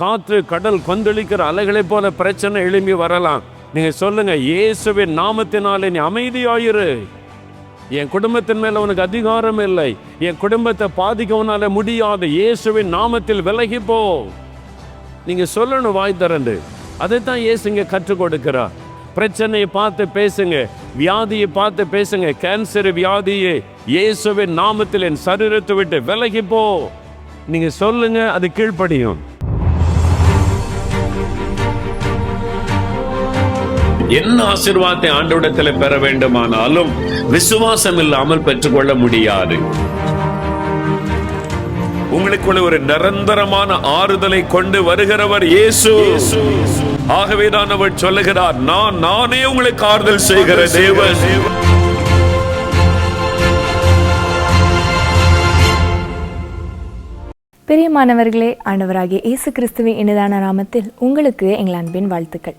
காற்று கடல் கொந்தளிக்கிற அலைகளைப் போல பிரச்சனை எழும்பி வரலாம். நீங்கள் சொல்லுங்கள் இயேசுவின் நாமத்தினாலே நீ அமைதியாயிரு. என் குடும்பத்தின் மேலே உனக்கு அதிகாரம் இல்லை. என் குடும்பத்தை பாதிக்கவனால முடியாது. இயேசுவின் நாமத்தில் விலகி போ. நீங்கள் சொல்லணும் வாய் திறந்து. அதைத்தான் இயேசு இங்கே கற்றுக் கொடுக்கிறார். பிரச்சனையை பார்த்து பேசுங்க. வியாதியை பார்த்து பேசுங்க. கேன்சர் வியாதியை இயேசுவின் நாமத்தில் என் சரீரத்தை விட்டு விலகி போ. நீங்கள் சொல்லுங்க அது கீழ்ப்படியும். என்ன ஆசிர்வாதத்தை ஆண்டவிடத்தில் பெற வேண்டுமானாலும் விசுவாசம் இல்லாமல் பெற்றுக்கொள்ள முடியாது. உங்களுக்குள்ள ஒரு நிரந்தரமான ஆறுதலை கொண்டு வருகிறவர் இயேசு. ஆகவேதான் அவர் சொல்லுகிறார் நான் நானே உங்களுக்கு ஆறுதல் செய்கிற தேவன். பிரியமானவர்களே ஆண்டவராகிய இயேசு கிறிஸ்துவின் இனிதான நாமத்தில் உங்களுக்கு எங்கள் அன்பின் வாழ்த்துக்கள்.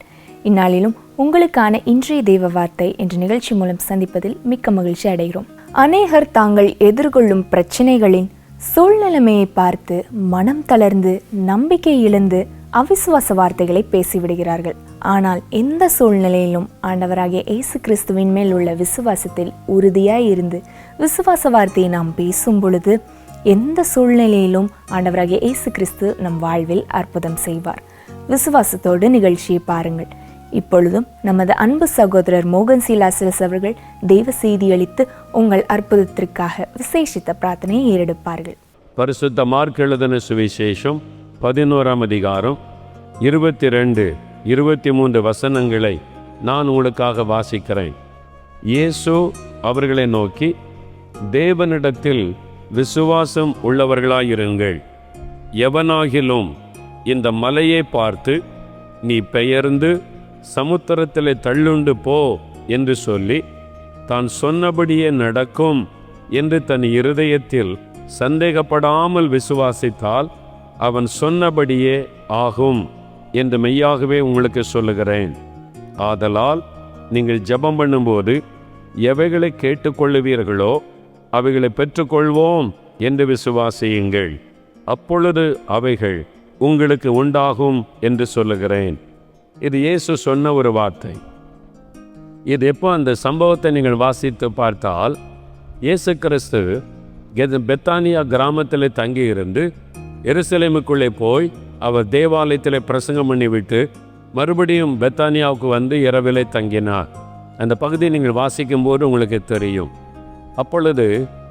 இந்நாளிலும் உங்களுக்கான இன்றைய தெய்வ வார்த்தை என்ற நிகழ்ச்சி மூலம் சந்திப்பதில் மிக்க மகிழ்ச்சி அடைகிறோம். அநேகர் தாங்கள் எதிர்கொள்ளும் பிரச்சனைகளின் சூழ்நிலைமையை பார்த்து மனம் தளர்ந்து நம்பிக்கை இழந்து அவிசுவாச வார்த்தைகளை பேசிவிடுகிறார்கள். ஆனால் எந்த சூழ்நிலையிலும் ஆண்டவராகிய இயேசு கிறிஸ்துவின் மேல் உள்ள விசுவாசத்தில் உறுதியாய் இருந்து விசுவாச வார்த்தையை நாம் பேசும் பொழுது எந்த சூழ்நிலையிலும் ஆண்டவராகிய இயேசு கிறிஸ்து நம் வாழ்வில் அற்புதம் செய்வார். விசுவாசத்தோடு நிகழ்ச்சியை பாருங்கள். இப்பொழுதும் நமது அன்பு சகோதரர் மோகன் சீலாசிரஸ் அவர்கள் தெய்வ செய்தி அளித்து உங்கள் அற்புதத்திற்காக விசேஷித்த பிரார்த்தனையை ஏறெடுப்பார்கள். பரிசுத்த மார்க் எழுதின சுவிசேஷம் பதினோராம் அதிகாரம் இருபத்தி ரெண்டு இருபத்தி மூன்று வசனங்களை நான் உங்களுக்காக வாசிக்கிறேன். இயேசு அவர்களை நோக்கி தேவனிடத்தில் விசுவாசம் உள்ளவர்களாயிருங்கள். எவனாகிலும் இந்த மலையை பார்த்து நீ பெயர்ந்து சமுத்திரத்திலே தள்ளுண்டு போ என்று சொல்லி தான் சொன்னபடியே நடக்கும் என்று தன் இருதயத்தில் சந்தேகப்படாமல் விசுவாசித்தால் அவன் சொன்னபடியே ஆகும் என்று மெய்யாகவே உங்களுக்கு சொல்லுகிறேன். ஆதலால் நீங்கள் ஜெபம் பண்ணும்போது எவைகளை கேட்டுக்கொள்ளுவீர்களோ அவைகளை பெற்றுக்கொள்வோம் என்று விசுவாசியுங்கள். அப்பொழுது அவைகள் உங்களுக்கு உண்டாகும் என்று சொல்லுகிறேன். இது இயேசு சொன்ன ஒரு வார்த்தை. இது எப்போ அந்த சம்பவத்தை நீங்கள் வாசித்து பார்த்தால் இயேசு கிறிஸ்து பெத்தானியா கிராமத்தில் தங்கியிருந்து எருசலேமுக்குள்ளே போய் அவர் தேவாலயத்தில் பிரசங்கம் பண்ணிவிட்டு மறுபடியும் பெத்தானியாவுக்கு வந்து இரவிலே தங்கினார். அந்த பகுதியை நீங்கள் வாசிக்கும்போது உங்களுக்கு தெரியும். அப்பொழுது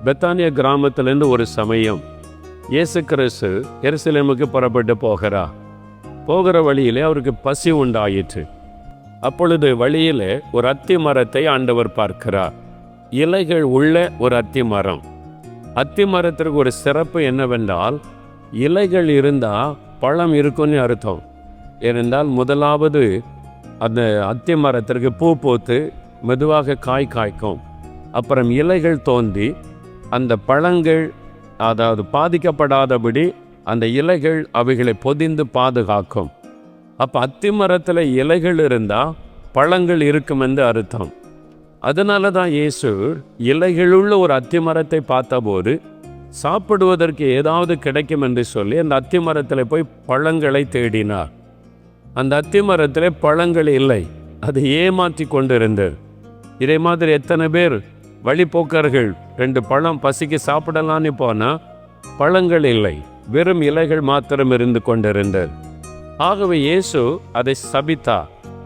பெத்தானியா கிராமத்திலிருந்து ஒரு சமயம் இயேசு கிறிஸ்து எருசலேமுக்கு புறப்பட்டு போகிறார். போகிற வழியிலே அவருக்கு பசி உண்டாயிற்று. அப்பொழுது வழியிலே ஒரு அத்தி மரத்தை ஆண்டவர் பார்க்கிறார். இலைகள் உள்ள ஒரு அத்தி மரம் அத்தி மரத்திற்கு ஒரு சிறப்பு என்னவென்றால் இலைகள் இருந்தால் பழம் இருக்கும்னு அர்த்தம். ஏனென்றால் முதலாவது அந்த அத்தி மரத்திற்கு பூ பூத்து மெதுவாக காய் காய்க்கும். அப்புறம் இலைகள் தோன்றி அந்த பழங்கள் அதாவது பாதிக்கப்படாதபடி அந்த இலைகள் அவைகளை பொதிந்து பாதுகாக்கும். அப்போ அத்தி மரத்தில் இலைகள் இருந்தால் பழங்கள் இருக்கும் என்று அர்த்தம். அதனால தான் இயேசு இலைகளுள்ள ஒரு அத்தி மரத்தை பார்த்தபோது சாப்பிடுவதற்கு ஏதாவது கிடைக்கும் என்று சொல்லி அந்த அத்தி மரத்தில் போய் பழங்களை தேடினார். அந்த அத்தி மரத்தில் பழங்கள் இல்லை. அது ஏமாற்றி கொண்டிருந்தது. இதே மாதிரி எத்தனை பேர் வழிபோக்கர்கள் ரெண்டு பழம் பசிக்கு சாப்பிடலான்னு போனால் பழங்கள் இல்லை. வெறும் இலைகள் மாத்திரம் இருந்து கொண்டிருந்தது. ஆகவே இயேசு அதை சபித்தா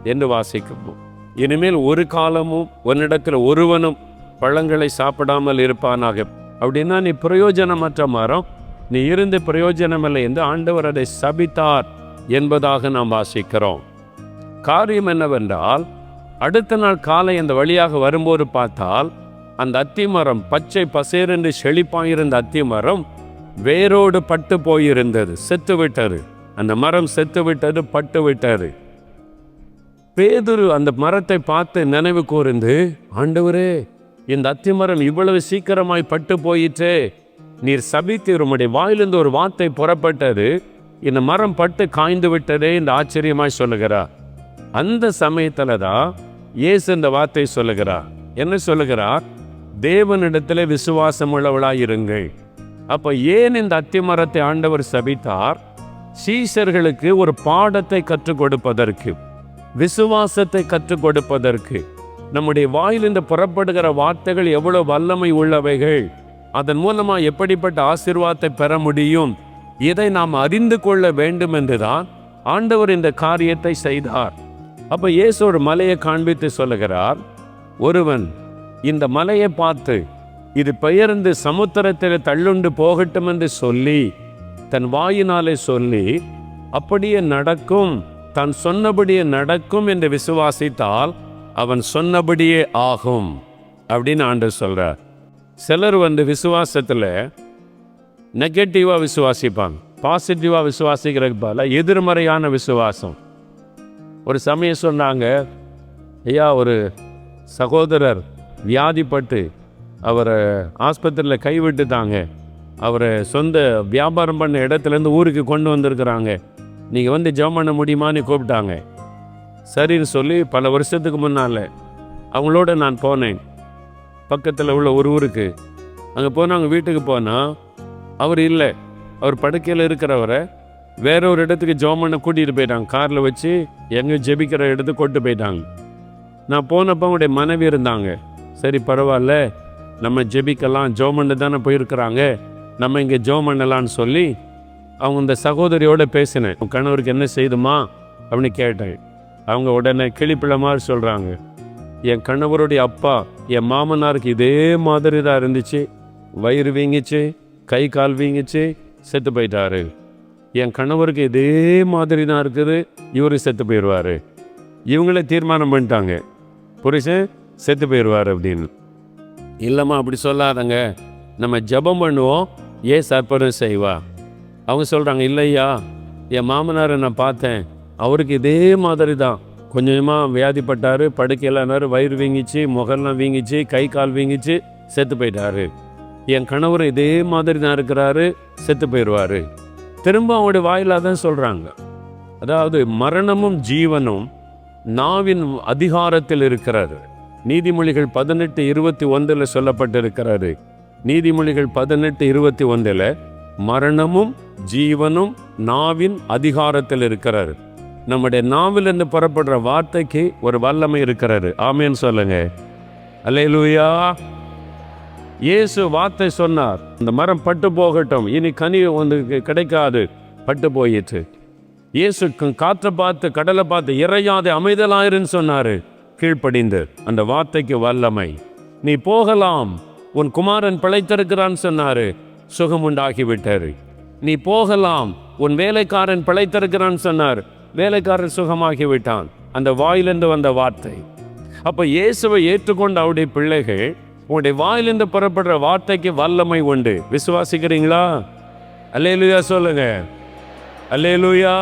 என்று வாசிக்கிறோம் இனிமேல் ஒரு காலமும் உன்னிடத்தில் ஒருவனும் பழங்களை சாப்பிடாமல் இருப்பானாக. அப்படின்னா நீ பிரயோஜனமற்ற மரம். நீ இருந்து பிரயோஜனமில்லை என்று ஆண்டவர் அதை சபித்தார் என்பதாக நாம் வாசிக்கிறோம். காரியம் என்னவென்றால் அடுத்த நாள் காலை அந்த வழியாக வரும்போது பார்த்தால் அந்த அத்திமரம் பச்சை பசேரென்று செழிப்பாயிருந்த அத்திமரம் வேரோடு பட்டு போயிருந்தது செத்து விட்டார் அந்த மரம் செத்து விட்டது பட்டு விட்டார் பேதுரு அந்த மரத்தை பார்த்து நினைவு கூர்ந்து ஆண்டவரே இந்த அத்திமரம் இவ்வளவு சீக்கிரமாய் பட்டு போயிற்றே. நீர் சபித்து உம்முடைய வாயிலிருந்து ஒரு வார்த்தை புறப்பட்டது. இந்த மரம் பட்டு காய்ந்து விட்டதே இந்த ஆச்சரியமாய் சொல்லுகிறார். அந்த சமயத்தில் தான் இயேசு இந்த வார்த்தை சொல்லுகிறார். என்ன சொல்லுகிறார்? தேவனிடத்தில் விசுவாசம் உள்ளவளாய் இருங்கள் அப்போ ஏன் இந்த அத்திமரத்தை ஆண்டவர் சபித்தார்? சீசர்களுக்கு ஒரு பாடத்தை கற்றுக் கொடுப்பதற்கு விசுவாசத்தை கற்றுக் கொடுப்பதற்கு நம்முடைய வாயிலிருந்து புறப்படுகிற வார்த்தைகள் எவ்வளோ வல்லமை உள்ளவைகள் அதன் மூலமாக எப்படிப்பட்ட ஆசிர்வாதத்தை பெற முடியும் இதை நாம் அறிந்து கொள்ள வேண்டும் என்றுதான் ஆண்டவர் இந்த காரியத்தை செய்தார். அப்போ இயேசு ஒரு மலையை காண்பித்து சொல்லுகிறார் ஒருவன் இந்த மலையை பார்த்து இது பெயர்ந்து சமுத்திரத்தில் தள்ளுண்டு போகட்டும் என்று சொல்லி தன் வாயினாலே சொல்லி அப்படியே நடக்கும் தான் சொன்னபடியே நடக்கும் என்று விசுவாசித்தால் அவன் சொன்னபடியே ஆகும் அப்படின்னு ஆண்டு சொல்கிறார் சிலர் வந்து விசுவாசத்தில் நெகட்டிவாக விசுவாசிப்பாங்க பாசிட்டிவாக விசுவாசிக்கிறதுக்கு பதிலாக எதிர்மறையான விசுவாசம். ஒரு சமயம் சொன்னாங்க ஐயா ஒரு சகோதரர் வியாதிப்பட்டு அவரை ஆஸ்பத்திரியில் கைவிட்டுட்டாங்க. அவரை சொந்த வியாபாரம் பண்ண இடத்துலேருந்து ஊருக்கு கொண்டு வந்திருக்கிறாங்க. நீங்கள் வந்து ஜெபம் பண்ண முடியுமான்னு கூப்பிட்டாங்க. சரின்னு சொல்லி பல வருஷத்துக்கு முன்னால் அவங்களோட நான் போனேன். பக்கத்தில் உள்ள ஒரு ஊருக்கு. அங்கே போனாங்க வீட்டுக்கு போனால் அவர் இல்லை. அவர் படுக்கையில் இருக்கிறவரை வேற ஒரு இடத்துக்கு ஜெபம் பண்ண கூட்டிகிட்டு போயிட்டாங்க. காரில் வச்சு எங்கே ஜெபிக்கிற இடத்துக்கு கொண்டு போயிட்டாங்க. நான் போனப்போ அவங்களுடைய மனைவி இருந்தாங்க. சரி பரவாயில்ல. நம்ம ஜெபிக்கலாம் ஜெபம் தானே போயிருக்கிறாங்க? நம்ம இங்கே ஜெபம் பண்ணலான்னு சொல்லி அவங்க இந்த சகோதரியோடு பேசினேன். உன் கணவருக்கு என்ன செய்துமா அப்படின்னு கேட்டேன். அவங்க உடனே கிளிப்பிள்ள மாதிரி சொல்கிறாங்க என் கணவருடைய அப்பா என் மாமனாருக்கு இதே மாதிரி தான் இருந்துச்சு. வயிறு வீங்கிச்சு கை கால் வீங்கிச்சு செத்து போயிட்டாரு. என் கணவருக்கு இதே மாதிரி தான் இருக்குது. இவர் செத்து போயிடுவாரு. இவங்களே தீர்மானம் பண்ணிட்டாங்க. புருஷன் செத்து போயிடுவார் அப்படின்னு. இல்லைம்மா அப்படி சொல்லாதங்க. நம்ம ஜெபம் பண்ணுவோம் ஏன் சர்ப்பரம் செய்வா? அவங்க சொல்கிறாங்க இல்லையா என் மாமனாரை நான் பார்த்தேன். அவருக்கு இதே மாதிரி தான் கொஞ்சமாக வியாதிப்பட்டார் படுக்கையிலானார் வயிறு வீங்கிச்சு முகம்லாம் வீங்கிச்சு கை கால் வீங்கிச்சு செத்து போயிட்டாரு. என் கணவர் இதே மாதிரி தான் இருக்கிறாரு செத்து போயிடுவார். திரும்ப அவங்களுடைய வாயிலாக தான் சொல்கிறாங்க அதாவது மரணமும் ஜீவனும் நாவின் அதிகாரத்தில் இருக்கிறாரு நீதிமொழிகள் பதினெட்டு இருபத்தி ஒன்றில் சொல்லப்பட்டிருக்கிறாரு நீதிமொழிகள் பதினெட்டு இருபத்தி ஒன்றில் மரணமும் ஜீவனும் நாவின் அதிகாரத்தில் இருக்கிறாரு நம்முடைய நாவிலிருந்து புறப்படுற வார்த்தைக்கு ஒரு வல்லமை இருக்கிறாரு ஆமேன்னு சொல்லுங்க. அல்லேலூயா. இயேசு வார்த்தை சொன்னார். இந்த மரம் பட்டு போகட்டும். இனி கனி உங்களுக்கு கிடைக்காது. பட்டு போயிட்டு இயேசு காற்றை பார்த்து கடலை பார்த்து இறையாதே அமைதலாயிருன்னு சொன்னாரு. கீழ்ப்படிந்து அந்த வார்த்தைக்கு வல்லமை. நீ போகலாம். உன் குமாரன் பிழைத்திருக்கிறான்னு சொன்னாரு. சுகம் உண்டாகிவிட்டாரு நீ போகலாம். உன் வேலைக்காரன் பிழைத்திருக்கிறான்னு சொன்னார். வேலைக்காரன் சுகமாகி விட்டான் அந்த வாயிலிருந்து வந்த வார்த்தை. அப்போ இயேசுவை ஏற்றுக்கொண்ட அவருடைய பிள்ளைகள் உங்களுடைய வாயிலிருந்து புறப்படுற வார்த்தைக்கு வல்லமை உண்டு. விசுவாசிக்கிறீங்களா? அல்லேலுயா சொல்லுங்க. அல்லேலுயா.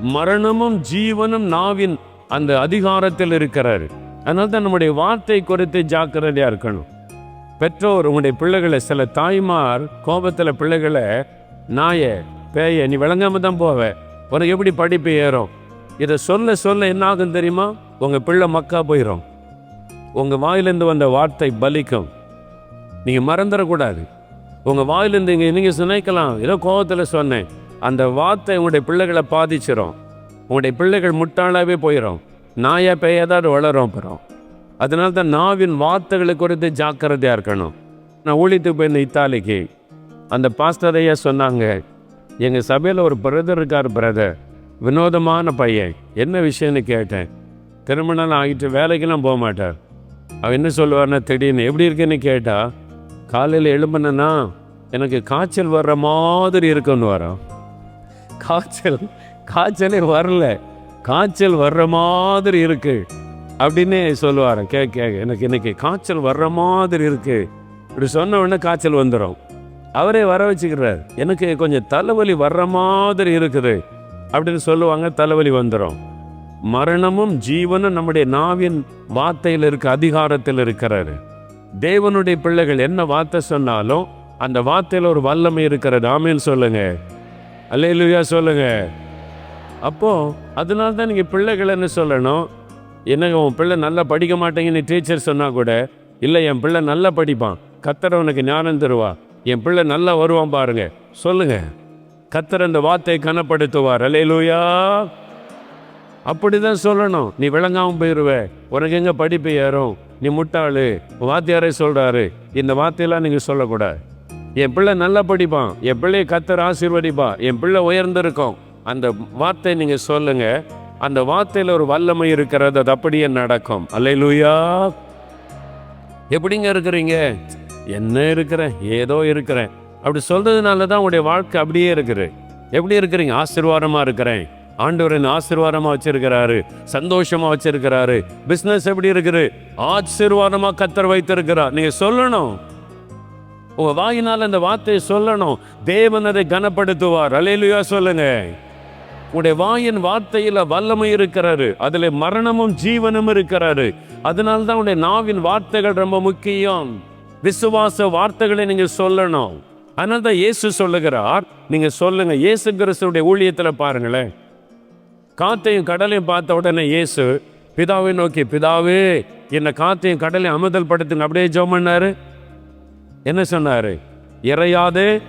மரணமும் ஜீவனும் நாவின் அந்த அதிகாரத்தில் இருக்கிறாரு. அதனால தான் நம்முடைய வார்த்தை குறித்து ஜாக்கிரதையாக இருக்கணும். பெற்றோர் உங்களுடைய பிள்ளைகளை சில தாய்மார் கோபத்தில் பிள்ளைகளை நாய பேய நீ விளங்காம தான் போவ. உனக்கு எப்படி படிப்பு ஏறும்? இதை சொல்ல சொல்ல என்ன ஆகும் தெரியுமா? உங்கள் பிள்ளை மக்கா போயிடும் உங்கள் வாயிலேருந்து வந்த வார்த்தை பலிக்கும். நீங்கள் மறந்துடக்கூடாது உங்கள் வாயிலிருந்து இங்கே நீங்கள் சுனைக்கலாம். ஏதோ கோபத்தில் சொன்னேன். அந்த வார்த்தை உங்களுடைய பிள்ளைகளை பாதிச்சிடும் உங்களுடைய பிள்ளைகள் முட்டாளாகவே போயிடும் நாயை பேய ஏதாவது வளரும் அப்புறம். அதனால தான் நாவின் வார்த்தைகளை குறித்து ஜாக்கிரதையாக இருக்கணும். நான் ஊழித்து போயிருந்த இத்தாலிக்கு. அந்த பாஸ்டரையா சொன்னாங்க எங்கள் சபையில் ஒரு பிரதர் இருக்கார் பிரதர். வினோதமான பையன். என்ன விஷயம்னு கேட்டேன். திருமணம் ஆகிட்டு வேலைக்கெல்லாம் போக மாட்டார். அவன் என்ன சொல்லுவார்னா திடீர்னு எப்படி இருக்குன்னு கேட்டால் காலையில் எழும்புனேன்னா எனக்கு காய்ச்சல் வர்ற மாதிரி இருக்குன்னு வரோம் காய்ச்சல்? காய்ச்சலே வரல. காய்ச்சல் வர்ற மாதிரி இருக்கு. அப்படின்னு சொல்லுவார். கே கே எனக்கு இன்னைக்கு காய்ச்சல் வர்ற மாதிரி இருக்கு. இப்படி சொன்ன உடனே காய்ச்சல் வந்துடும் அவரே வர வச்சுக்கிறார். எனக்கு கொஞ்சம் தலைவலி வர்ற மாதிரி இருக்குது. அப்படின்னு சொல்லுவாங்க தலைவலி வந்துடும் மரணமும் ஜீவனும் நம்முடைய நாவின் வார்த்தையில் இருக்க அதிகாரத்தில் இருக்கிறாரு தேவனுடைய பிள்ளைகள் என்ன வார்த்தை சொன்னாலும் அந்த வார்த்தையில் ஒரு வல்லமை இருக்கிறது. ஆமேன்னு சொல்லுங்க. அல்லேலூயா சொல்லுங்கள் அப்போது அதனால தான் நீங்கள் பிள்ளைகள் என்ன சொல்லணும். என்னங்க உன் பிள்ளை நல்லா படிக்க மாட்டேங்கன்னு டீச்சர் சொன்னால் கூட இல்லை என் பிள்ளை நல்லா படிப்பான். கத்தரை உனக்கு ஞானம் தருவா. என் பிள்ளை நல்லா வருவான் பாருங்க. சொல்லுங்க. கத்தர் அந்த வார்த்தை கனப்படுத்துவார். அல்லேலூயா அப்படிதான் சொல்லணும். நீ விளங்காமல் போயிடுவ உனக்கு எங்கே படிப்பு ஏறும்? நீ முட்டாளு. வாத்தியாரே சொல்கிறாரு இந்த வார்த்தையெல்லாம் நீங்கள் சொல்லக்கூடாது. என் பிள்ளை நல்லா படிப்பான். என் பிள்ளையை கத்தர் ஆசீர்வதிப்பான் என் பிள்ளை உயர்ந்திருக்கும். அந்த வார்த்தை நீங்க சொல்லுங்க. அந்த வார்த்தையில ஒரு வல்லமை இருக்கிறது அது அப்படியே நடக்கும். அல்லேலூயா. எப்படிங்க இருக்கிறீங்க? என்ன இருக்கிறேன்? ஏதோ இருக்கிறேன். அப்படி சொல்கிறதுனால தான் உங்களுடைய வாழ்க்கை அப்படியே இருக்குது. எப்படி இருக்கிறீங்க? ஆசீர்வாதமா இருக்கிறேன். ஆண்டவரின் ஆசீர்வாதமாக வச்சிருக்கிறாரு? சந்தோஷமா வச்சிருக்கிறாரு. பிசினஸ் எப்படி இருக்குது? ஆசீர்வாதமா கத்தர் வைத்திருக்கிறார். நீங்க சொல்லணும். உங்க வாயினால் அந்த வார்த்தையை சொல்லணும். தேவன் அதை கனப்படுத்துவார். அலையிலுயா சொல்லுங்க. உடைய வாயின் வார்த்தையில வல்லமை இருக்கிறாரு. அதுல மரணமும் ஜீவனும் இருக்கிறாரு. அதனால தான் உடைய நாவின் வார்த்தைகள் ரொம்ப முக்கியம். விசுவாச வார்த்தைகளை நீங்க சொல்லணும். அதனால தான் இயேசு சொல்லுகிறார். நீங்க சொல்லுங்க. இயேசு கிறிஸ்துடைய ஊழியத்துல பாருங்களேன். காத்தையும் கடலையும் பார்த்த உடனே இயேசு பிதாவை நோக்கி பிதாவே என்னை காத்தையும் கடலையும் அமுதல் படுத்துங்க அப்படியே ஜோம் பண்ணாரு. என்ன சொன்னாரு? இறையாது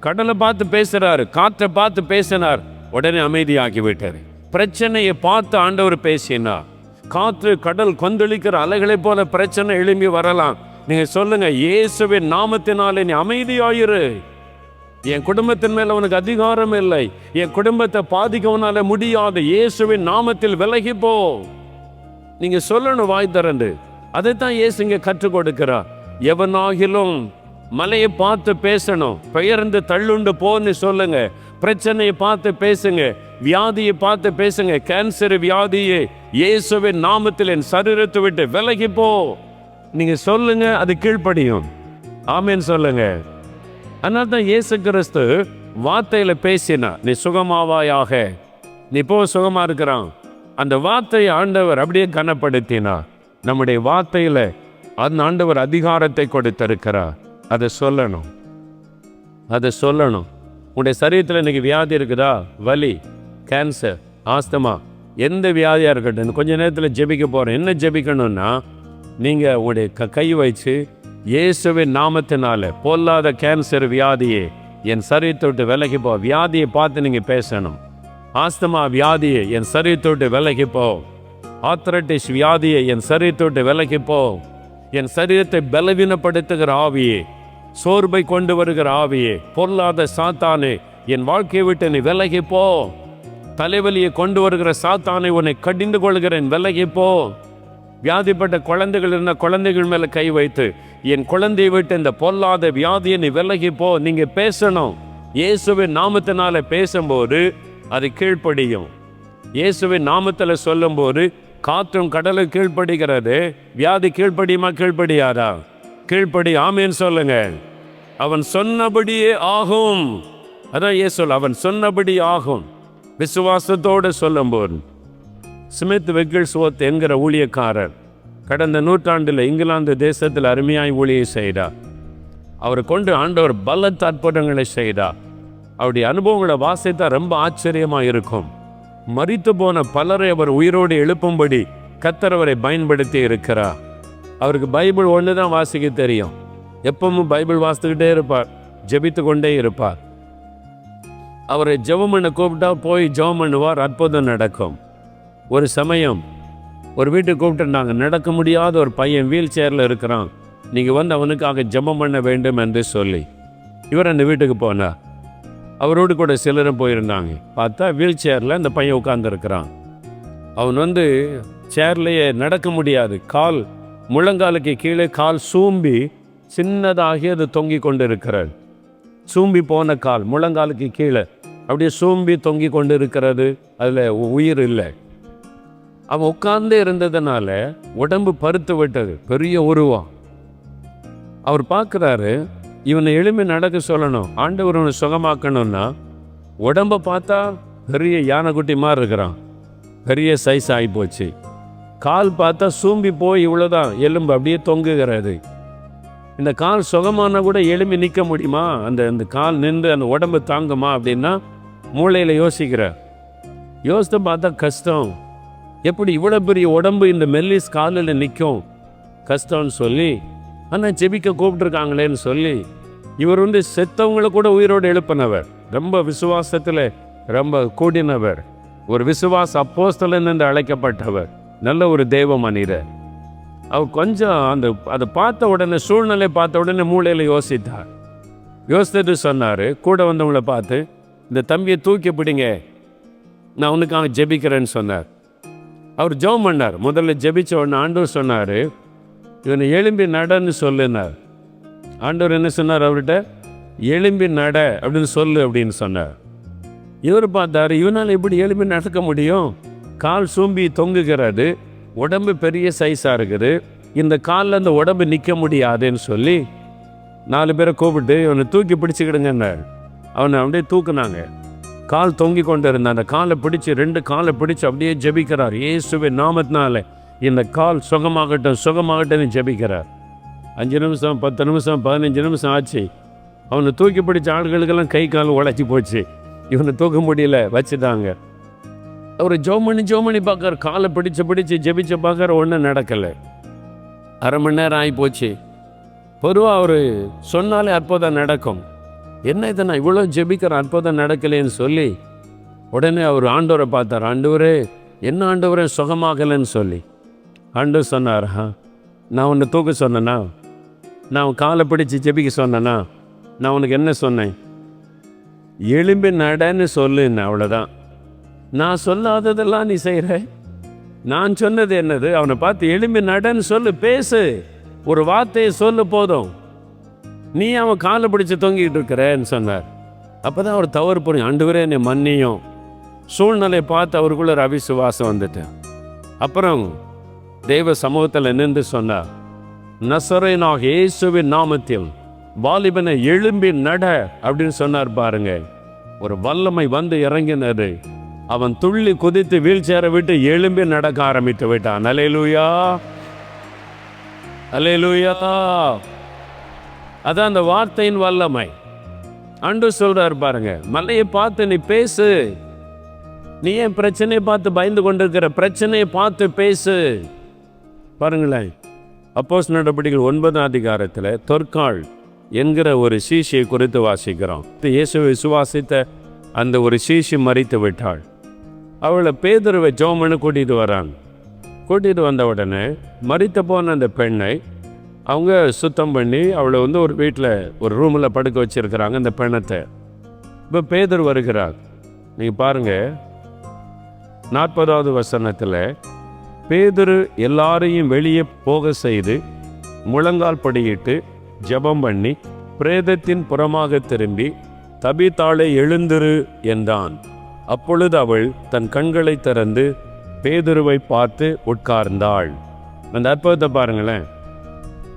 கடலை பார்த்து பேசுறாரு காற்றை பார்த்து பேசினார். உடனே அமைதியாகிவிட்டார். பிரச்சனையை பார்த்து ஆண்டவர் பேசினார். காற்று கடல் கொந்தளிக்கிற அலைகளைப் போல பிரச்சனை எழும்பி வரலாம். நீங்கள் சொல்லுங்க இயேசுவின் நாமத்தினாலே நீ அமைதியாயிரு. என் குடும்பத்தின் மேலே உனக்கு அதிகாரம் இல்லை. என் குடும்பத்தை பாதிக்கவனால முடியாது. இயேசுவின் நாமத்தில் விலகி போ. நீங்க சொல்லணும் வாய் திறந்து. அதைத்தான் இயேசு இங்க கற்றுக் கொடுக்கிறார். எவனாகிலும் மலையை பார்த்து பேசணும். பெயர்ந்து தள்ளுண்டு போன்னு சொல்லுங்க. பிரச்சனையை பார்த்து பேசுங்க வியாதியை பார்த்து பேசுங்க கேன்சர் வியாதியை இயேசுவின் நாமத்தில் என் சரீரத்தை விட்டு விலகி போ. நீங்க சொல்லுங்க அது கீழ்ப்படியும். ஆமேன்னு சொல்லுங்க. அதனால தான் இயேசு கிறிஸ்து வார்த்தையில பேசினா நீ சுகமாவாயாக நீ இப்போ சுகமா இருக்கிறான். அந்த வார்த்தையை ஆண்டவர் அப்படியே கனப்படுத்தினா நம்முடைய வார்த்தையில அந்த ஆண்டவர் அதிகாரத்தை கொடுத்திருக்கிறார். அதை சொல்லணும். அதை சொல்லணும். உன்னுடைய சரீரத்தில் இன்னைக்கு வியாதி இருக்குதா? வலி கேன்சர் ஆஸ்தமா எந்த வியாதியாக இருக்கட்டும் கொஞ்ச நேரத்தில் ஜெபிக்க போகிறேன் என்ன ஜெபிக்கணும்னா நீங்கள் உங்களுடைய க கை வச்சு இயேசுவின் நாமத்தினால பொல்லாத கேன்சர் வியாதியே என் சரீரத்தை விட்டு விலகி போ. வியாதியை பார்த்து நீங்கள் பேசணும். ஆஸ்தமா வியாதியை என் சரீரத்தை விட்டு விலகி போ. ஆத்ரட்டிஸ் வியாதியை என் சரீரத்தை விட்டு விலகி போ. என் சரீரத்தை பலவீனப்படுத்துகிற ஆவியே சோர்வை கொண்டு வருகிற ஆவியே பொல்லாத சாத்தானே என் வாழ்க்கையை விட்டு நீ விலகி போ. தலைவலியை கொண்டு வருகிற சாத்தானை உன்னை கடிந்து கொள்கிறேன் விலகி போ. வியாதிப்பட்ட குழந்தைகள் இருந்த குழந்தைகள் மேலே கை வைத்து என் குழந்தையை விட்டு இந்த பொல்லாத வியாதியை நீ விலகி போ. நீங்கள் பேசணும். இயேசுவின் நாமத்தினால பேசும்போது அது கீழ்ப்படியும். இயேசுவின் நாமத்தில் சொல்லும்போது காற்றும் கடலும் கீழ்ப்படுகிறது. வியாதி கீழ்ப்படியுமா கீழ்ப்படியாதா? கீழ்ப்படி ஆமேன்னு சொல்லுங்க. அவன் சொன்னபடியே ஆகும். அதான் இயேசு அவன் சொன்னபடி ஆகும். விசுவாசத்தோடு சொல்லும்போது ஸ்மித் வெக்கிள்ஸ்வோத் என்கிற ஊழியக்காரர் கடந்த நூற்றாண்டில் இங்கிலாந்து தேசத்தில் அருமையாய் ஊழியை செய்தார். அவரை கொண்டு ஆண்டவர் பல அற்புதங்களை செய்தார். அவருடைய அனுபவங்களை வாசித்தா ரொம்ப ஆச்சரியமாக இருக்கும். மறித்து போன பலரை அவர் உயிரோடு எழுப்பும்படி கத்தரவரை பயன்படுத்தி இருக்கிறார். அவருக்கு பைபிள் ஒன்று தான் வாசிக்க தெரியும். எப்பவும் பைபிள் வாசித்துக்கிட்டே இருப்பார் ஜெபித்து கொண்டே இருப்பார். அவரை ஜெபம் பண்ண கூப்பிட்டா போய் ஜெபம் பண்ணுவார் அற்புதம் நடக்கும். ஒரு சமயம் ஒரு வீட்டுக்கு கூப்பிட்டுருந்தாங்க நடக்க முடியாத ஒரு பையன் வீல் சேரில் இருக்கிறான். நீங்கள் வந்து அவனுக்காக ஜெபம் பண்ண வேண்டும் என்று சொல்லி. இவர் அந்த வீட்டுக்கு போனார். அவரோடு கூட சிலரும் போயிருந்தாங்க. பார்த்தா வீல் சேரில் அந்த பையன் உட்காந்துருக்கிறான் அவன் வந்து சேர்லேயே நடக்க முடியாது கால் முழங்காலுக்கு கீழே கால் சூம்பி சின்னதாகி அது தொங்கி கொண்டு இருக்கிறார் சூம்பி போன கால் முழங்காலுக்கு கீழே அப்படியே சூம்பி தொங்கி கொண்டு இருக்கிறது அதில் உயிர் இல்லை. அவன் உட்கார்ந்தே இருந்ததுனால உடம்பு பருத்து விட்டது. பெரிய உருவம். அவர் பார்க்குறாரு இவனை எளிமை நடக்க சொல்லணும். ஆண்டவர் இவனை சுகமாக்கணும்னா உடம்ப பார்த்தா பெரிய யானைக்குட்டி மாதிரி இருக்கிறான் பெரிய சைஸ் ஆகி போச்சு. கால் பார்த்தா சூம்பி போய் இவ்வளோதான் எலும்பு அப்படியே தொங்குகிறது. இந்த கால் சுகமான கூட எலும்பி நிற்க முடியுமா? அந்த அந்த கால் நின்று அந்த உடம்பு தாங்குமா அப்படின்னா மூளையில் யோசிக்கிறார் யோசித்து பார்த்தா கஷ்டம். எப்படி இவ்வளோ பெரிய உடம்பு இந்த மெல்லிஸ் காலில் நிற்கும்? கஷ்டம்னு சொல்லி ஆனால் ஜெபிக்க கூப்பிட்டுருக்காங்களேன்னு சொல்லி இவர் வந்து செத்தவங்களை கூட உயிரோடு எழுப்பினவர். ரொம்ப விசுவாசத்தில் ரொம்ப கூடினவர். ஒரு விசுவாச அப்போஸ்தலன் என்று அழைக்கப்பட்டவர். நல்ல ஒரு தெய்வ மனிதர் அவர் கொஞ்சம் அந்த அதை பார்த்த உடனே சூழ்நிலை பார்த்த உடனே மூளையில் யோசித்தார் யோசித்துட்டு சொன்னார் கூட வந்தவங்கள பார்த்து இந்த தம்பியை தூக்கி பிடிங்க. நான் உனக்காக ஜெபிக்கிறேன்னு சொன்னார். அவர் ஜெபம் பண்ணார். முதல்ல ஜெபிச்ச உடனே ஆண்டவர் சொன்னார் இவனை எலும்பி நடன்னு சொல்லுனார் ஆண்டவர் என்ன சொன்னார் அவர்கிட்ட? எலும்பி நட அப்படின்னு சொல்லு அப்படின்னு சொன்னார். இவர் பார்த்தாரு இவனால் எப்படி எலும்பி நடக்க முடியும்? கால் சூம்பி தொங்குகிறது உடம்பு பெரிய சைஸாக இருக்குது. இந்த காலில் அந்த உடம்பு நிற்க முடியாதுன்னு சொல்லி நாலு பேரை கூப்பிட்டு இவனை தூக்கி பிடிச்சிக்கிடுங்க அவனை அப்படியே தூக்குனாங்க. கால் தொங்கி கொண்டு இருந்த அந்த காலை பிடிச்சி ரெண்டு காலை பிடிச்சி அப்படியே ஜெபிக்கிறார். இயேசுவின் நாமத்தினால இந்த கால் சுகமாகட்டும் சுகமாகட்டும்னு ஜெபிக்கிறார். அஞ்சு நிமிஷம் பத்து நிமிஷம் பதினஞ்சு நிமிஷம் ஆச்சு. அவனை தூக்கி பிடிச்ச ஆளுகளுக்கெல்லாம் கை கால் உழைச்சி போச்சு. இவனை தூக்க முடியல வச்சுட்டாங்க. அவர் ஜோமணி ஜோமணி பார்க்கற காலை பிடிச்சு பிடிச்சு ஜெபிச்சு பார்க்கற ஒன்றும் நடக்கலை. அரை மணி நேரம் ஆகி போச்சு பொதுவாக அவர் சொன்னாலே அற்புதம் நடக்கும். என்ன இதை நான் இவ்வளோ ஜெபிக்கிற அற்புதம் நடக்கலைன்னு சொல்லி உடனே அவர் ஆண்டவரை பார்த்தார். ஆண்டவரே என்ன ஆண்டவரே சுகமாகலைன்னு சொல்லி. ஆண்டு சொன்னார் ஹா நான் உன்னை தூக்க சொன்னேனா? நான் உன் காலை பிடிச்சு ஜெபிக்க சொன்னேனா? நான் உனக்கு என்ன சொன்னேன்? எலும்பி நடன்னு சொல்லுன்னு அவ்வளோதான் நான் சொல்லாததெல்லாம் நீ செய்கிற நான் சொன்னது என்னது? அவனை பார்த்து எலும்பி நடன்னு சொல்லு பேசு. ஒரு வார்த்தையை சொல்லு போதும். நீ அவன் காலை பிடிச்சி தொங்கிட்டு இருக்கிறேன்னு சொன்னார். அப்போ தான் அவர் தவறு புரியும் ஆண்டவரே என்னை மன்னியும். சூழ்நிலையை பார்த்து அவருக்குள்ள ரவி சுவாசம் வந்துட்டேன் அப்புறம் தெய்வ சமூகத்தில் நின்று சொன்னார் நசரேனாக இயேசுவின் நாமத்தில் வாலிபனை எழும்பி நட அப்படின்னு சொன்னார் பாருங்க. ஒரு வல்லமை வந்து இறங்கினது. அவன் துள்ளி குதித்து வீல் விட்டு எழும்பி நடக்க ஆரம்பித்து விட்டான். அலையலூயா அலையலூயா அதான் அந்த வார்த்தையின் வல்லமை. அண்டு சொல்றாரு பாருங்க மலையை பார்த்து நீ பேசு. நீ ஏன் பிரச்சனையை பார்த்து பயந்து கொண்டிருக்கிற? பிரச்சனையை பார்த்து பேசு. பாருங்களேன் அப்போஸ் நடவடிக்கைகள் ஒன்பதாம் அதிகாரத்தில் தொற்காள் என்கிற ஒரு சீசியை குறித்து வாசிக்கிறோம். இயேசுவை விசுவாசித்த அந்த ஒரு சீசி மறித்து விட்டாள். அவளை பேதுருவை ஜோமன்னு கூட்டிகிட்டு வராங்க கூட்டிகிட்டு வந்த உடனே மறித்த போன அந்த பெண்ணை அவங்க சுத்தம் பண்ணி அவளை வந்து ஒரு வீட்டில் ஒரு ரூமில் படுக்க வச்சிருக்கிறாங்க அந்த பெண்ணத்தை. இப்போ பேதர் வருகிறார். நீங்கள் பாருங்கள் நாற்பதாவது வசனத்தில் பேதுரு எல்லாரையும் வெளியே போக செய்து முழங்கால் படியிட்டு ஜெபம் பண்ணி பிரேதத்தின் புறமாக திரும்பி தபித்தாளை எழுந்திரு என்றான். அப்பொழுது அவள் தன் கண்களை திறந்து பேதுருவை பார்த்து உட்கார்ந்தாள். அந்த அற்புதத்தை பாருங்களேன்.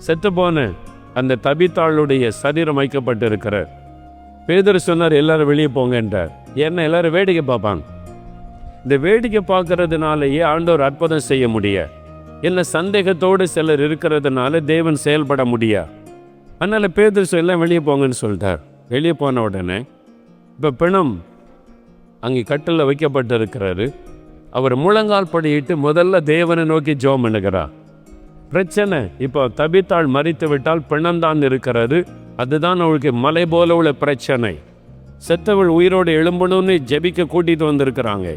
செத்துப்போன அந்த தபித்தாளுடைய சரீரம் வைக்கப்பட்டிருக்கிறார். பேதர் சொன்னார் எல்லாரும் வெளியே போங்கன்றார். ஏன்னா எல்லாரும் வேடிக்கை பார்ப்பாங்க? இந்த வேடிக்கை பார்க்கறதுனாலேயே ஆண்டவர் அற்புதம் செய்ய முடிய. இல்லை சந்தேகத்தோடு சிலர் இருக்கிறதுனால தேவன் செயல்பட முடியா. அதனால் பேதர் எல்லாம் வெளியே போங்கன்னு சொல்லிட்டார். வெளியே போன உடனே இப்போ பிணம் அங்கே கட்டில் வைக்கப்பட்டிருக்கிறாரு. அவர் முழங்கால் படியிட்டு முதல்ல தேவனை நோக்கி ஜோம் பண்ணுகிறார் பிரச்சனை இப்போ தபித்தாள் மறித்து விட்டால் பிணம்தான் இருக்கிறாரு அதுதான் அவளுக்கு மலை போல உள்ள பிரச்சனை. செத்தவள் உயிரோடு எழும்பணும்னு ஜெபிக்க கூட்டிட்டு வந்திருக்கிறாங்க.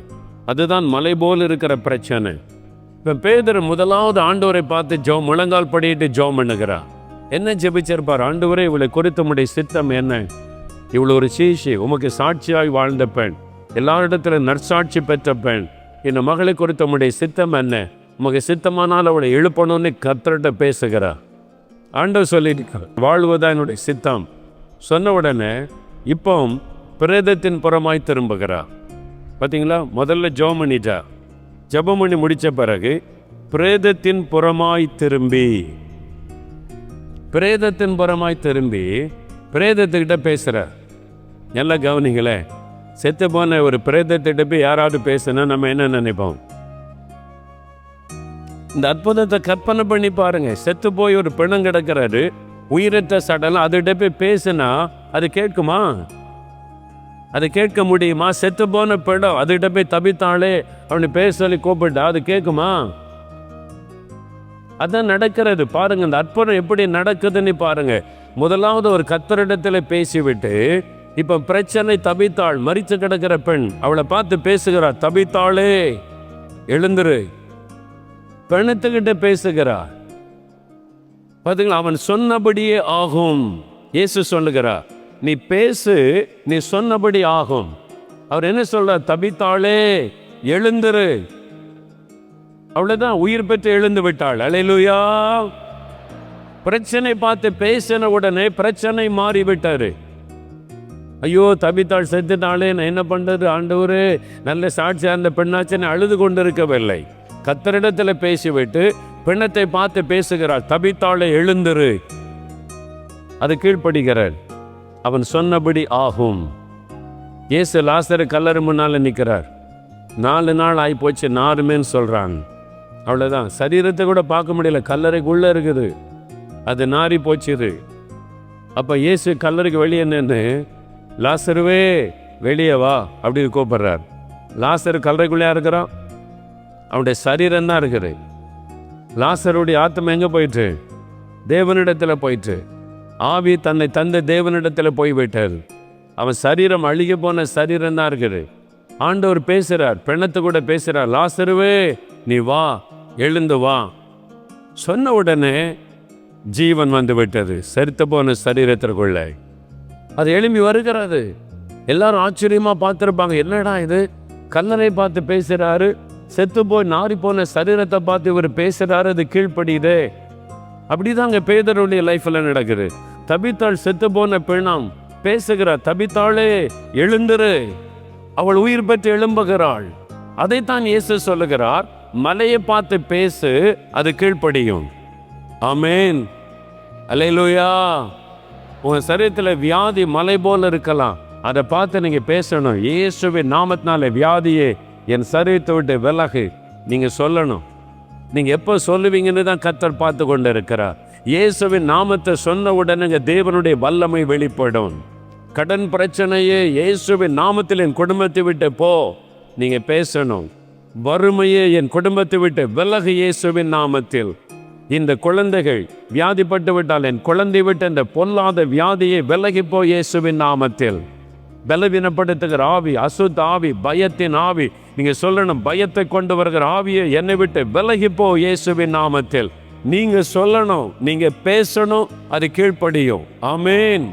அதுதான் மலை போல் இருக்கிற பிரச்சனை. இப்போ பேதர் முதலாவது ஆண்டோரை பார்த்து ஜோ முழங்கால் படியிட்டு ஜோம் பண்ணுகிறார் என்ன ஜெபிச்சிருப்பார்? ஆண்டவரே இவளை குறித்த முடைய சித்தம் என்ன? இவள் ஒரு சீஷி உமக்கு சாட்சியாய் வாழ்ந்த பெண். எல்லாரிடத்திலும் நற்சாட்சி பெற்ற பெண். இந்த மகளை குறித்த உம்முடைய சித்தம் என்ன? உமக்கு சித்தமானால் அவளை எழுப்பணும்னு கத்தர்கிட்ட பேசுகிறா ஆண்டவர் சொல்லியிருக்கார் வாழ்வதா என்னுடைய சித்தம். சொன்ன உடனே இப்போ பிரேதத்தின் புறமாய் திரும்புகிறா பார்த்தீங்களா முதல்ல ஜெபம் பண்ணிட்டா ஜபம் பண்ணி முடித்த பிறகு பிரேதத்தின் புறமாய் திரும்பி. பிரேதத்தின் புறமாய் திரும்பி பிரேதத்துக்கிட்ட பேசுகிற நல்லா கவனிங்களேன் செத்து போன ஒரு பிரேதத்திட்ட போய் யாராவது பேசுனா நம்ம என்ன நினைப்போம்? இந்த அற்புதத்தை கற்பனை பண்ணி பாருங்க. செத்து போய் ஒரு பிணம் கிடக்கிறாரு உயிரற்ற சடலம் அதுகிட்ட போய் பேசுனா அது கேட்குமா? அது கேட்க முடியுமா? செத்து போன பிடம் அதுகிட்ட போய் தவித்தாலே அவனை பேச சொல்லி கூப்பிட்டா அது கேட்குமா? அதான் நடக்கிறது. பாருங்க இந்த அற்புதம் எப்படி நடக்குதுன்னு பாருங்க. முதலாவது ஒரு கத்தரிடத்துல பேசிவிட்டு இப்போ பிரச்சனை தபித்தாள் மரித்து கிடக்கிற பெண். அவளை பார்த்து பேசுகிறார் தபித்தாளே எழுந்துரு. பெணத்துக்கிட்ட பேசுகிறா பார்த்துங்களா அவன் சொன்னபடியே ஆகும். இயேசு சொல்லுகிறா நீ பேசு நீ சொன்னபடி ஆகும். அவர் என்ன சொல்றார் தபித்தாளே எழுந்துரு. அவ்வளோதான் உயிர் பெற்று எழுந்து விட்டாள். அலையிலுயா. பிரச்சனை பார்த்து பேசின உடனே பிரச்சனை மாறிவிட்டாரு ஐயோ தபித்தாள் செத்துட்டாளே நான் என்ன பண்றது ஆண்டவர்? நல்ல சாட்சியாக அந்த பெண்ணாச்சனை அழுது கொண்டிருக்கவில்லை. கத்தரிடத்தில் பேசிவிட்டு பெண்ணத்தை பார்த்து பேசுகிறாள் தபித்தாளை எழுந்துரு. அது கீழ்ப்படுகிறாள் அவன் சொன்னபடி ஆகும். இயேசு லாசர் கல்லறு முன்னால் நிற்கிறார். நாலு நாள் ஆகி போச்சு நாருமேன்னு சொல்கிறான் அவ்வளோதான் சரீரத்தை கூட பார்க்க முடியல கல்லறைக்குள்ளே இருக்குது. அது நாரி போச்சுது அப்போ இயேசு கல்லறைக்கு வெளியே நின்று லாசருவே வெளியே வா அப்படின்னு கூப்பிட்றார் லாசர் கல்லறைக்குள்ளே இருக்கிறான்? அவனுடைய சரீரம் தான் இருக்குது. லாசருடைய ஆத்தம் எங்கே போயிட்டு தேவனிடத்தில் போயிட்டு ஆவி தன்னை தந்த தேவனிடத்தில் போய் விட்டார் அவன் சரீரம் அழுகி போன சரீரம் தான் இருக்குது. ஆண்டவர் பேசுகிறார் பெண்ணத்து கூட பேசுகிறார் லாசருவே நீ வா எழுந்து வா. சொன்ன உடனே ஜீவன் வந்து விட்டது செருத்த போன சரீரத்திற்குள்ளே. அது எழும்பி வருகிறது. எல்லாரும் ஆச்சரியமாக பார்த்துருப்பாங்க. என்னடா இது? கல்லறை பார்த்து பேசுகிறாரு செத்து போய் நாரி போன சரீரத்தை பார்த்து இவர் பேசுகிறாரு அது கீழ்ப்படியுதே. அங்கே பேதருடைய லைஃப்பில் நடக்குது. தபித்தாள் செத்து போன பெண்ணாம் பேசுகிறார் தபித்தாளே எழுந்துரு. அவள் உயிர் பெற்று எழும்புகிறாள். அதைத்தான் இயேசு சொல்லுகிறார். மலையை பார்த்து பேசு அது கீழ்ப்படியும். அமேன் அலையிலுயா உங்கள் சரீரத்தில் வியாதி மலை போல் இருக்கலாம். அதை பார்த்து நீங்கள் பேசணும். இயேசுவின் நாமத்தினால வியாதியே என் சரீரத்தை விட்டு விலகு. நீங்கள் சொல்லணும். நீங்கள் எப்போ சொல்லுவீங்கன்னு தான் கத்தர் பார்த்து கொண்டு இருக்கிறார் இயேசுவின் நாமத்தை சொன்ன உடனே தேவனுடைய வல்லமை வெளிப்படும். கடன் பிரச்சனையே இயேசுவின் நாமத்தில் என் குடும்பத்தை விட்டு போ. நீங்கள் பேசணும். வறுமையே என் குடும்பத்தை விட்டு விலகு இயேசுவின் நாமத்தில். இந்த குழந்தைகள் வியாதிப்பட்டு விட்டால் என் குழந்தை விட்டு இந்த பொல்லாத வியாதியை விலகி இயேசுவின் நாமத்தில். பலவீனப்படுத்துகிற ஆவி அசுத்த ஆவி பயத்தின் ஆவி நீங்க சொல்லணும் பயத்தை கொண்டு வருகிற ஆவியை என்னை விட்டு விலகி போ இயேசுவின் நாமத்தில். நீங்க சொல்லணும் நீங்க பேசணும் அது கீழ்ப்படியும். ஆமேன்.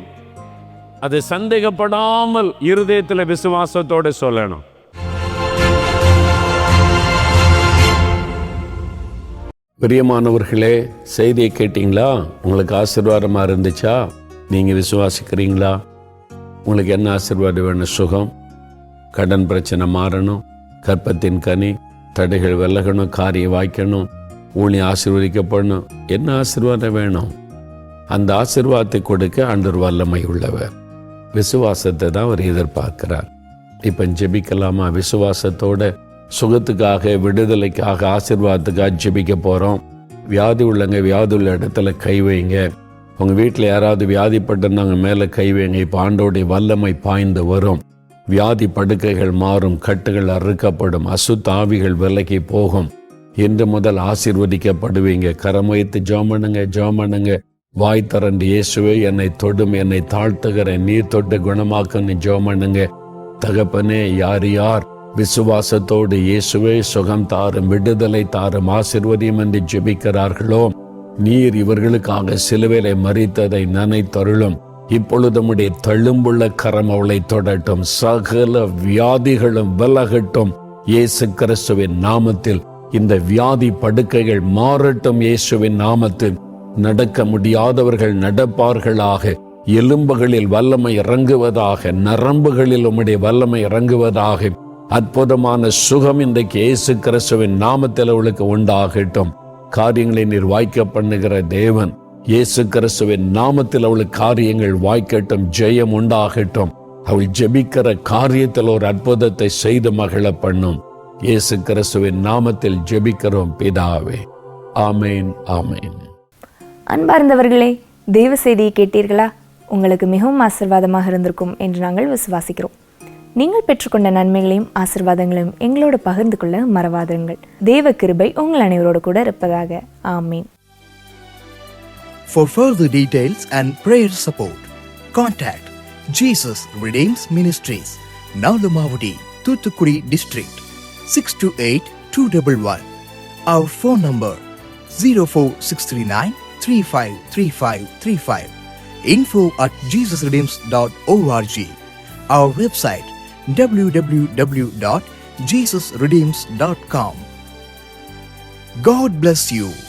அது சந்தேகப்படாமல் இருதயத்தில் விசுவாசத்தோடு சொல்லணும். பிரியமானவர்களே செய்தியை கேட்டிங்களா? உங்களுக்கு ஆசீர்வாதமாக இருந்துச்சா? நீங்கள் விசுவாசிக்கிறீங்களா? உங்களுக்கு என்ன ஆசீர்வாதம் வேணும்? சுகம் கடன் பிரச்சனை மாறணும் கற்பத்தின் கனி தடைகள் விலகணும் காரியம் வாய்க்கணும் ஊழி ஆசீர்வதிக்கப்படணும். என்ன ஆசீர்வாதம் வேணும்? அந்த ஆசீர்வாதத்தை கொடுக்க அண்டர் வல்லமை உள்ளவர். விசுவாசத்தை தான் அவர் எதிர்பார்க்கிறார். இப்போ ஜெபிக்கலாமா? விசுவாசத்தோட சுகத்துக்காக விடுதலைக்காக ஆசிர்வாதத்துக்காக ஜெபிக்க போகிறோம் வியாதி உள்ளங்க வியாதி உள்ள இடத்துல கை வைங்க. உங்கள் வீட்டில் யாராவது வியாதிப்பட்டிருந்தாங்க மேலே கை வைங்க. இப்போ ஆண்டோடைய வல்லமை பாய்ந்து வரும். வியாதி படுக்கைகள் மாறும் கட்டுகள் அறுக்கப்படும் அசுத்தாவிகள் விலகி போகும். இன்று முதல் ஆசிர்வதிக்கப்படுவீங்க. கரம் வைத்து ஜோமனுங்க ஜோமனுங்க. வாய் தரண்டு இயேசுவே என்னை தொடும் என்னை தாழ்த்துகிறேன். நீர் தொட்டு குணமாக்குன்னு ஜோமனுங்க. தகப்பனே யார் யார்? விசுவாசத்தோடு இயேசுவே சுகம் தாரும் விடுதலை தாரும் ஆசிர்வதியும் என்று ஜெபிக்கிறார்களோ நீர் இவர்களுக்காக சிலுவேலை மறித்ததை நினைத்தருளும். இப்பொழுது உம்முடைய தழும்புள்ள கரம் அவளை தொடட்டும். சகல வியாதிகளும் விலகட்டும். இயேசு கிறிஸ்துவின் நாமத்தில் இந்த வியாதி படுக்கைகள் மாறட்டும் இயேசுவின் நாமத்தில். நடக்க முடியாதவர்கள் நடப்பார்களாக. எலும்புகளில் வல்லமை இறங்குவதாக நரம்புகளில் உம்முடைய வல்லமை இறங்குவதாக. அற்புதமான சுகம் இன்றைக்கு இயேசு கிறிஸ்துவின் நாமத்தில் அவளுக்கு உண்டாகட்டும். காரியங்களை நீர் வாய்க்க பண்ணுகிற தேவன் இயேசு கிறிஸ்துவின் நாமத்தில் அவளுக்கு காரியங்கள் வாய்க்கட்டும் ஜெயம் உண்டாகட்டும். அவள் ஜெபிக்கிற காரியத்தில் ஒரு அற்புதத்தை செய்து மகிழ பண்ணும். இயேசு கிறிஸ்துவின் நாமத்தில் ஜெபிக்கிறோம் பிதாவே. ஆமேன் ஆமேன். அன்பார்ந்தவர்களே தெய்வ செய்தியை கேட்டீர்களா? உங்களுக்கு மிகவும் ஆசிர்வாதமாக இருந்திருக்கும் என்று நாங்கள் விசுவாசிக்கிறோம். நீங்கள் பெற்றுக்கொண்ட நன்மைகளையும் ஆசிர்வாதங்களையும் எங்களோடு பகிர்ந்து கொள்ள மறவாதிருங்கள் தேவ கிருபை உங்கள் அனைவரோடு கூட இருப்பதாக ஆமீன் For further details and prayer support, contact Jesus Redeems Ministries, Nalamavadi, Thuthukudi District, 628 211. Our phone number 04639 353535. Info at jesusredeems.org. Our website www.jesusredeems.com. God bless you.